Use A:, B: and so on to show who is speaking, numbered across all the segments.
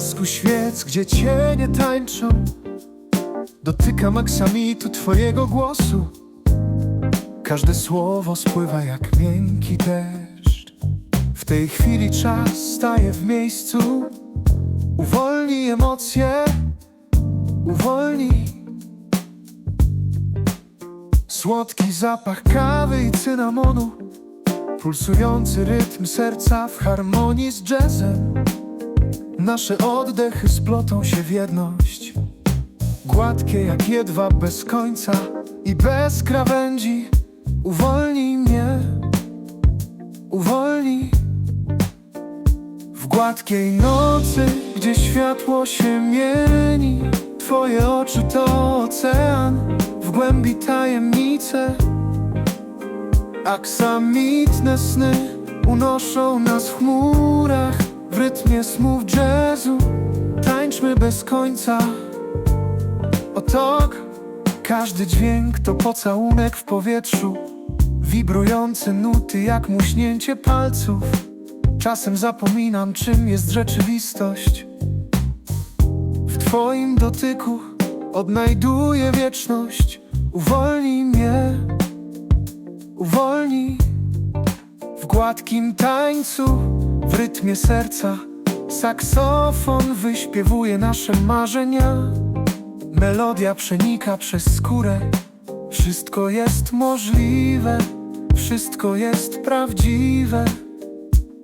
A: tu świec, gdzie cienie tańczą. Dotykam aksamitu twojego głosu. Każde słowo spływa jak miękki deszcz. W tej chwili czas staje w miejscu. Uwolnij emocje Uwolnij. Słodki zapach kawy i cynamonu. Pulsujący rytm serca w harmonii z jazzem Nasze oddechy splotą się w jedność. Gładkie jak jedwab bez końca i bez krawędzi. Uwolnij mnie, uwolnij. W gładkiej nocy, gdzie światło się mieni Twoje oczy to ocean, w głębi tajemnice Aksamitne sny unoszą nas w chmurach W rytmie jazzu bez końca. O tak, każdy dźwięk to pocałunek w powietrzu. Wibrujące nuty jak muśnięcie palców. Czasem zapominam czym jest rzeczywistość. W twoim dotyku odnajduję wieczność. Uwolnij mnie. Uwolnij. W gładkim tańcu, w rytmie serca Saksofon wyśpiewuje nasze marzenia. Melodia przenika przez skórę. Wszystko jest możliwe Wszystko jest prawdziwe.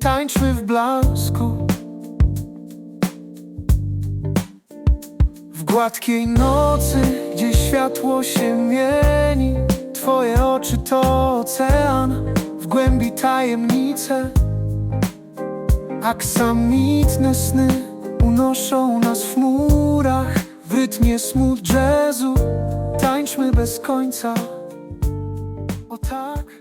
A: Tańczmy w blasku. W gładkiej nocy, gdzie światło się mieni Twoje oczy to ocean, w głębi tajemnice Aksamitne sny unoszą nas w murach W rytmie smooth jazzu tańczmy bez końca. O tak